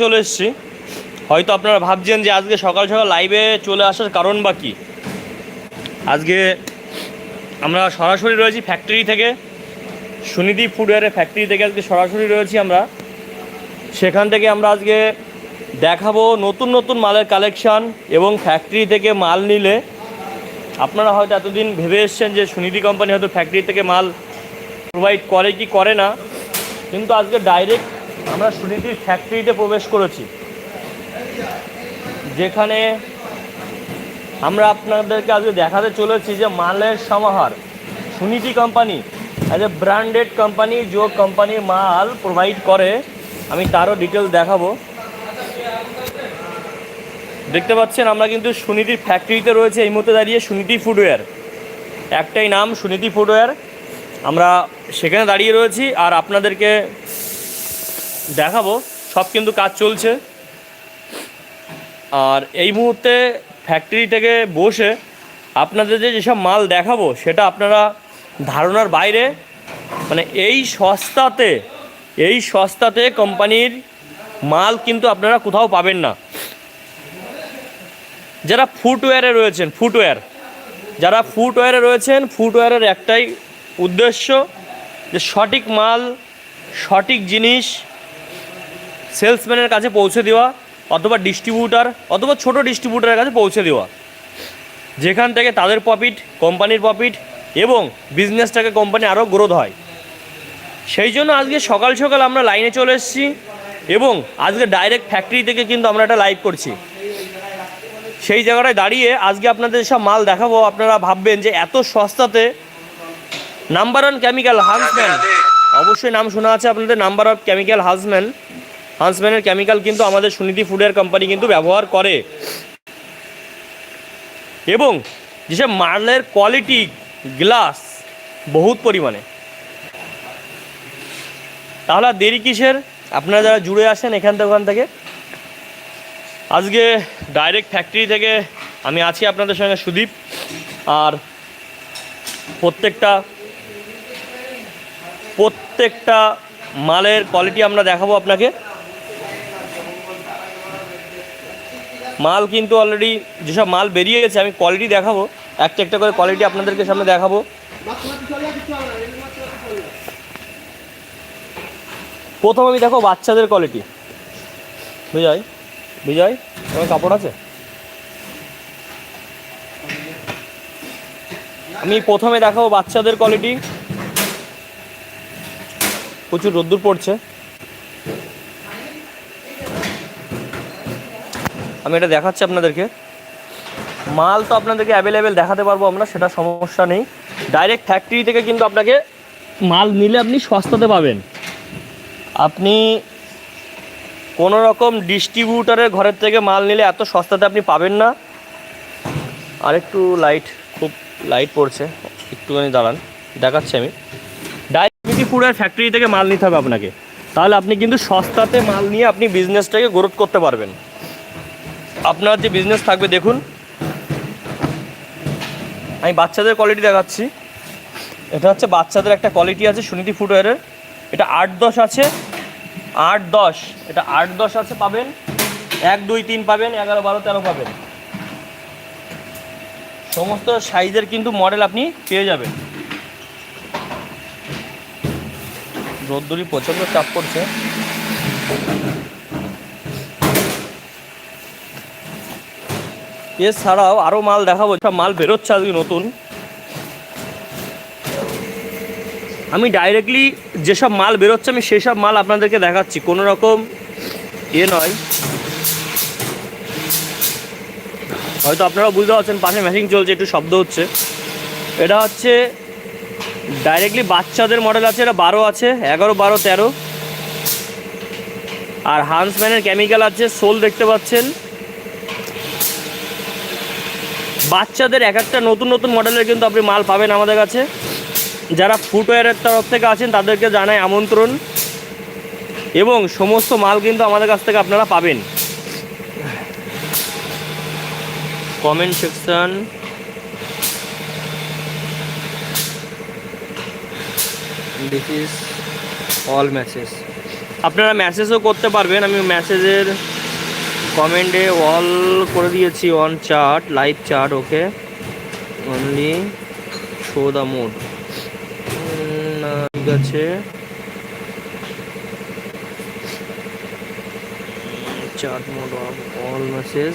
চলে এসেছি। হয়তো আপনারা ভাবছেন যে আজকে সকাল সকাল লাইভে চলে আসার কারণ বা কী? আজকে আমরা সরাসরি রয়েছি ফ্যাক্টরি থেকে, সুনিধি ফুডওয়্যারের ফ্যাক্টরি থেকে আজকে সরাসরি রয়েছি আমরা। সেখান থেকে আমরা আজকে দেখাবো নতুন নতুন মালের কালেকশান এবং ফ্যাক্টরি থেকে মাল নিলে। আপনারা হয়তো এতদিন ভেবে এসছেন যে সুনিধি কোম্পানি হয়তো ফ্যাক্টরি থেকে মাল প্রোভাইড করে কি করে না, কিন্তু আজকে ডাইরেক্ট আমরা সুনীতির ফ্যাক্টরিতে প্রবেশ করেছি, যেখানে আমরা আপনাদেরকে আজকে দেখাতে চলেছি যে মালের সমাহার। Suniti company as a branded company যে কোম্পানি মাল প্রোভাইড করে, আমি তারও ডিটেলস দেখাবো। দেখতে পাচ্ছেন, আমরা কিন্তু সুনীতির ফ্যাক্টরিতে রয়েছে, এই মুহূর্তে দাঁড়িয়ে সুনীতি ফুডওয়্যার একটাই নাম সুনীতি ফুডওয়্যার আমরা সেখানে দাঁড়িয়ে রয়েছি, আর আপনাদেরকে দেখাবো, সব কিন্তু কাজ চলছে। আর এই মুহূর্তে ফ্যাক্টরি থেকে বসে আপনাদের যে যেসব মাল দেখাবো, সেটা আপনারা ধারণার বাইরে মানে এই সস্তাতে এই সস্তাতে কোম্পানির মাল কিন্তু আপনারা কোথাও পাবেন না। যারা ফুটওয়্যারে রয়েছেন ফুটওয়্যার যারা ফুটওয়্যারে রয়েছেন ফুটওয়্যারের একটাই উদ্দেশ্য যে সঠিক মাল, সঠিক জিনিস সেলসম্যানের কাছে পৌঁছে দেওয়া, অথবা ডিস্ট্রিবিউটার অথবা ছোট ডিস্ট্রিবিউটারের কাছে পৌঁছে দেওয়া। যেখান থেকে তাদের প্রফিট কোম্পানির প্রফিট এবং বিজনেসটাকে কোম্পানি আরও গ্রোথ হয়। সেই জন্য আজকে সকাল সকাল আমরা লাইনে চলে এসেছি এবং আজকে ডাইরেক্ট ফ্যাক্টরি থেকে কিন্তু আমরা একটা লাইভ করছি। সেই জায়গাটায় দাঁড়িয়ে আজকে আপনাদের সব মাল দেখাবো। আপনারা ভাববেন যে এত সস্তাতে নাম্বার ওয়ান কেমিক্যাল হান্সম্যান অবশ্যই নাম শোনা আছে আপনাদের নাম্বার অফ কেমিক্যাল হান্সম্যান হান্সম্যানের কেমিক্যাল কিন্তু আমাদের সুনিধি ফুডের কোম্পানি কিন্তু ব্যবহার করে। এবং যেসব মালের কোয়ালিটি গ্লাস বহুত পরিমাণে। তাহলে দেরি কিসের? আপনারা যারা জুড়ে আসেন এখান থেকে ওখান থেকে। আজকে ডাইরেক্ট ফ্যাক্টরি থেকে আমি আছি আপনাদের সঙ্গে সুদীপ। আর প্রত্যেকটা প্রত্যেকটা মালের কোয়ালিটি আমরা দেখাবো আপনাকে। মাল কিন্তু অলরেডি যেসব মাল বেরিয়ে গেছে আমি কোয়ালিটি দেখাবো। একটা একটা করে কোয়ালিটি আপনাদেরকে সামনে দেখাবো। প্রথম আমি দেখো বাচ্চাদের কোয়ালিটি বিজয় বিজয়, তোমার কাপড় আছে? আমি প্রথমে দেখাবো বাচ্চাদের কোয়ালিটি প্রচুর রোদ্দুর পড়ছে। আমি এটা দেখাচ্ছি আপনাদেরকে। মাল তো আপনাদেরকে অ্যাভেলেবেল দেখাতে পারব আমরা, সেটা সমস্যা নেই। ডাইরেক্ট ফ্যাক্টরি থেকে কিন্তু আপনাকে মাল নিলে আপনি সস্তাতে পাবেন। আপনি কোনো রকম ডিস্ট্রিবিউটারের ঘরের থেকে মাল নিলে এত সস্তাতে আপনি পাবেন না। আর একটু লাইট খুব লাইট পড়ছে। একটুখানি দাঁড়ান, দেখাচ্ছি আমি। ডাইরেক্ট ফ্যাক্টরি থেকে মাল নিতে হবে আপনাকে। তাহলে আপনি কিন্তু সস্তাতে মাল নিয়ে আপনি বিজনেসটাকে গ্রোথ করতে পারবেন। আপনার যে বিজনেস থাকবে, দেখুন। আমি বাচ্চাদের কোয়ালিটি দেখাচ্ছি। এটা হচ্ছে বাচ্চাদের একটা কোয়ালিটি আছে, সুনীতি ফুটওয়ারের এটা আট দশ আছে। আট দশ। এটা আট দশ আছে পাবেন। এক, দুই, তিন পাবেন। এগারো, বারো, তেরো পাবেন। সমস্ত সাইজের কিন্তু মডেল আপনি পেয়ে যাবেন। রোদ্দুরি প্রচণ্ড চাপ পড়ছে। এছাড়াও আরও মাল দেখাবো, সব মাল বেরোচ্ছে আজকে নতুন। আমি ডাইরেক্টলি যেসব মাল বেরোচ্ছে, আমি সেসব মাল আপনাদেরকে দেখাচ্ছি, কোনো রকম এ নয়। হয়তো আপনারা বুঝতে পারছেন, পাশে মেশিন চলছে, একটু শব্দ হচ্ছে। এটা হচ্ছে ডাইরেক্টলি বাচ্চাদের মডেল আছে, এটা বারো আছে, এগারো, বারো, তেরো। আর হান্সম্যানের কেমিক্যাল আছে সোল দেখতে পাচ্ছেন। বাচ্চাদের এক একটা নতুন নতুন মডেলের কিন্তু আপনি মাল পাবেন আমাদের কাছে। যারা ফুটওয়্যারের তরফ থেকে আছেন তাদেরকে জানাই আমন্ত্রণ। এবং সমস্ত মাল কিন্তু আমাদের কাছ থেকে আপনারা পাবেন। Comment section this is all matches আপনারা মেসেজও করতে পারবেন। আমি মেসেজের কমেন্টে অল করে দিয়েছি on chart, live chart, okay? Only show the mode ঠিক আছে। Chart mode off all message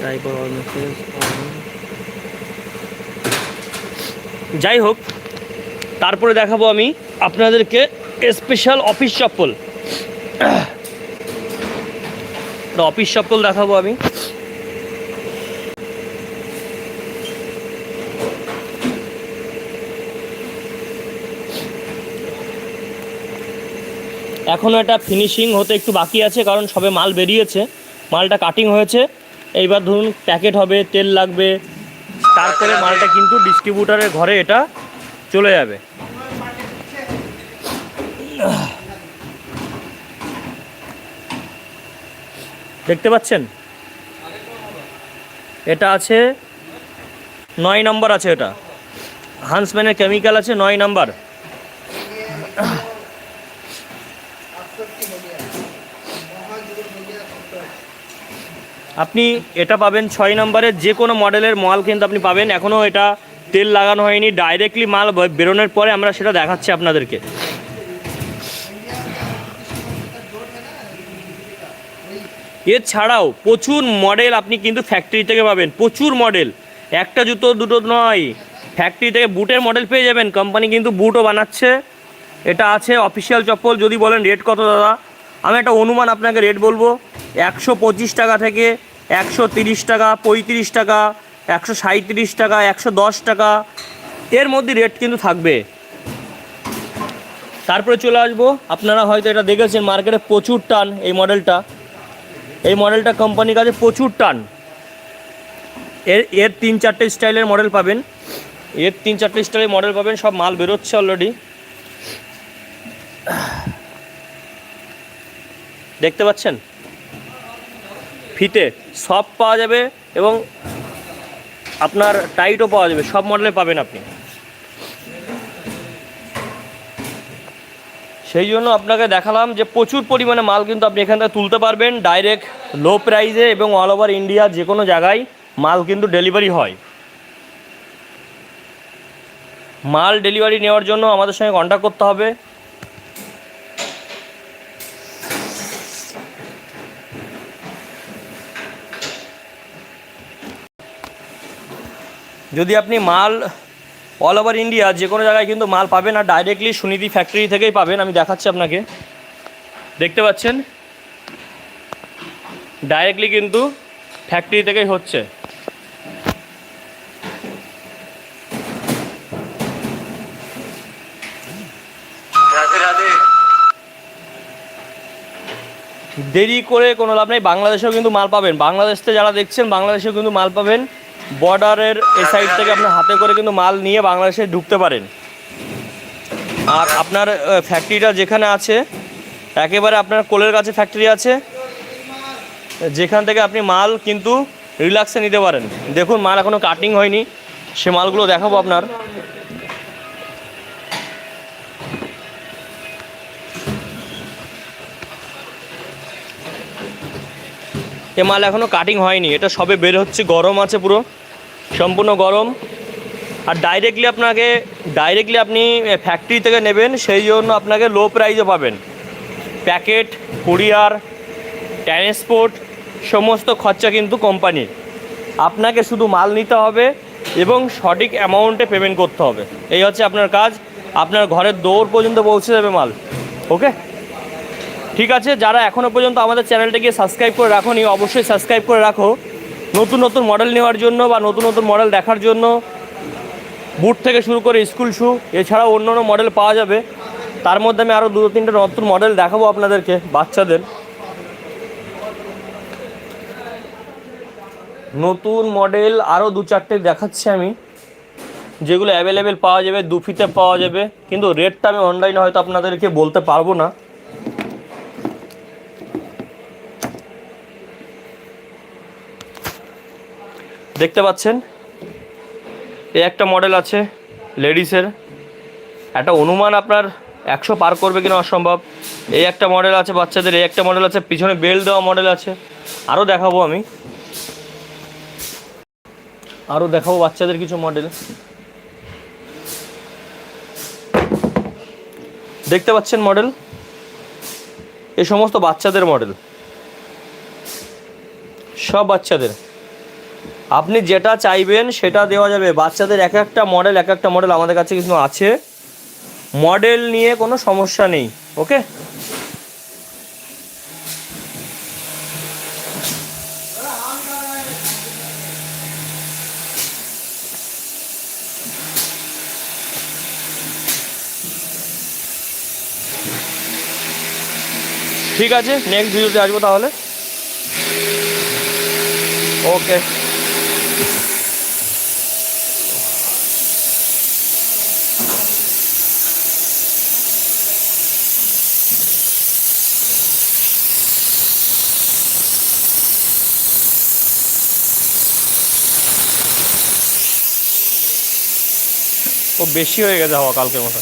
type all message যাই হোক, তারপরে দেখাবো আমি আপনাদেরকে স্পেশাল অফিস চপ্পল অফিস চপ্পল দেখাবো আমি। এখনও এটা ফিনিশিং হতে একটু বাকি আছে, কারণ সবে মাল বেরিয়েছে। মালটা কাটিং হয়েছে। এইবার ধরুন প্যাকেট হবে, তেল লাগবে। তারপরে মালটা কিন্তু ডিস্ট্রিবিউটারের ঘরে এটা চলে যাবে। দেখতে পাচ্ছেন? এটা আছে, নয় নম্বর আছে এটা। হান্সম্যানের কেমিক্যাল আছে, নয় নাম্বার। আপনি এটা পাবেন ছয় নম্বরের যে কোনো মডেলের মাল কিন্তু আপনি পাবেন। এখনও এটা তেল লাগানো হয়নি ডাইরেক্টলি মাল বেরোনোর পরে আমরা সেটা দেখাচ্ছি আপনাদেরকে। এছাড়াও প্রচুর মডেল আপনি কিন্তু ফ্যাক্টরি থেকে পাবেন, প্রচুর মডেল একটা জুতো দুটো নয় ফ্যাক্টরি থেকে বুটের মডেল পেয়ে যাবেন। কোম্পানি কিন্তু বুটও বানাচ্ছে। এটা আছে অফিসিয়াল চপ্পল, যদি বলেন রেট কত দাদা? আমি একটা অনুমান আপনাকে রেট বলব, একশো পঁচিশ টাকা থেকে একশো তিরিশ টাকা, পঁয়ত্রিশ টাকা, একশো টাকা, একশো দশ টাকা, এর মধ্যে রেট কিন্তু থাকবে। তারপরে চলে আসব, আপনারা হয়তো এটা দেখেছেন মার্কেটে প্রচুর টান এই মডেলটা এই মডেলটা কোম্পানির কাছে প্রচুর টান। এর এর তিন চারটে স্টাইলের মডেল পাবেন। এর তিন চারটে স্টাইলের মডেল পাবেন, সব মাল বেরোচ্ছে অলরেডি দেখতে পাচ্ছেন? ফিতে সব পাওয়া যাবে এবং আপনার টাইটও পাওয়া যাবে, সব মডেলে পাবেন আপনি। সেই জন্য আপনাকে দেখালাম যে প্রচুর পরিমাণে মাল কিন্তু আপনি এখান থেকে তুলতে পারবেন। ডাইরেক্ট লো প্রাইসে এবং অল ওভার ইন্ডিয়া যে কোনো জায়গায় মাল কিন্তু ডেলিভারি হয়। মাল ডেলিভারি নেওয়ার জন্য আমাদের সঙ্গে কন্ট্যাক্ট করতে হবে। যদি আপনি মাল অল ওভার ইন্ডিয়া যে কোনো জায়গায় কিন্তু মাল পাবেন আর ডাইরেক্টলি সুনিধি ফ্যাক্টরি থেকেই পাবেন। আমি দেখাচ্ছি আপনাকে। দেখতে পাচ্ছেন? ডাইরেক্টলি কিন্তু ফ্যাক্টরি থেকেই হচ্ছে। দেরি করে কোনো লাভ নেই। বাংলাদেশেও কিন্তু মাল পাবেন। বাংলাদেশ যারা দেখছেন বাংলাদেশেও কিন্তু মাল পাবেন। বর্ডারের এই সাইড থেকে আপনি হাতে করে কিন্তু মাল নিয়ে বাংলাদেশে ঢুকতে পারেন। আর আপনার ফ্যাক্টরিটা যেখানে আছে, একেবারে আপনার কোলের কাছে ফ্যাক্টরি আছে, যেখান থেকে আপনি মাল কিন্তু রিল্যাক্সে নিতে পারেন। দেখুন, মাল এখনও কাটিং হয়নি। সে মালগুলো দেখাবো আপনার। এ মাল এখনও কাটিং হয়নি, এটা সবে বের হচ্ছে, গরম আছে পুরো, সম্পূর্ণ গরম। আর ডাইরেক্টলি আপনাকে ডাইরেক্টলি আপনি ফ্যাক্টরি থেকে নেবেন, সেই জন্য আপনাকে লো প্রাইসে পাবেন। প্যাকেট কুরিয়ার ট্রান্সপোর্ট সমস্ত খরচা কিন্তু কোম্পানির আপনাকে শুধু মাল নিতে হবে এবং সঠিক অ্যামাউন্টে পেমেন্ট করতে হবে। এই হচ্ছে আপনার কাজ, আপনার ঘরের দৌড় পর্যন্ত পৌঁছে যাবে মাল ওকে ঠিক আছে, যারা এখনও পর্যন্ত আমাদের চ্যানেলটাকে সাবস্ক্রাইব করে রাখোনি, অবশ্যই সাবস্ক্রাইব করে রাখো। নতুন নতুন মডেল নেওয়ার জন্য বা নতুন নতুন মডেল দেখার জন্য বুট থেকে শুরু করে স্কুল শু এছাড়াও অন্য অন্য মডেল পাওয়া যাবে। তার মধ্যে আমি আরও দু তিনটে নতুন মডেল দেখাবো আপনাদেরকে, বাচ্চাদের। নতুন মডেল আরও দু চারটে দেখাচ্ছি আমি, যেগুলো অ্যাভেলেবেল পাওয়া যাবে দু ফিতে পাওয়া যাবে, কিন্তু রেটটা আমি অনলাইনে হয়তো আপনাদেরকে বলতে পারব না। দেখতে পাচ্ছেন? এই একটা মডেল আছে লেডিসের একটা অনুমান আপনার একশো পার করবে কিনা অসম্ভব। এই একটা মডেল আছে বাচ্চাদের এই একটা মডেল আছে, পিছনে বেল্ট দেওয়া মডেল আছে। আরও দেখাবো আমি। আরও দেখাবো বাচ্চাদের কিছু মডেল দেখতে পাচ্ছেন মডেল এই সমস্ত বাচ্চাদের মডেল সব বাচ্চাদের। আপনি যেটা চাইবেন সেটা দেওয়া যাবে। বাচ্চাদের এক একটা মডেল এক একটা মডেল আমাদের কাছে কিন্তু আছে। মডেল নিয়ে কোনো সমস্যা নেই ওকে ঠিক আছে নেক্সট ভিডিওতে আসব তাহলে। ওকে বেশি হয়ে গেছে হাওয়া কালকের মতো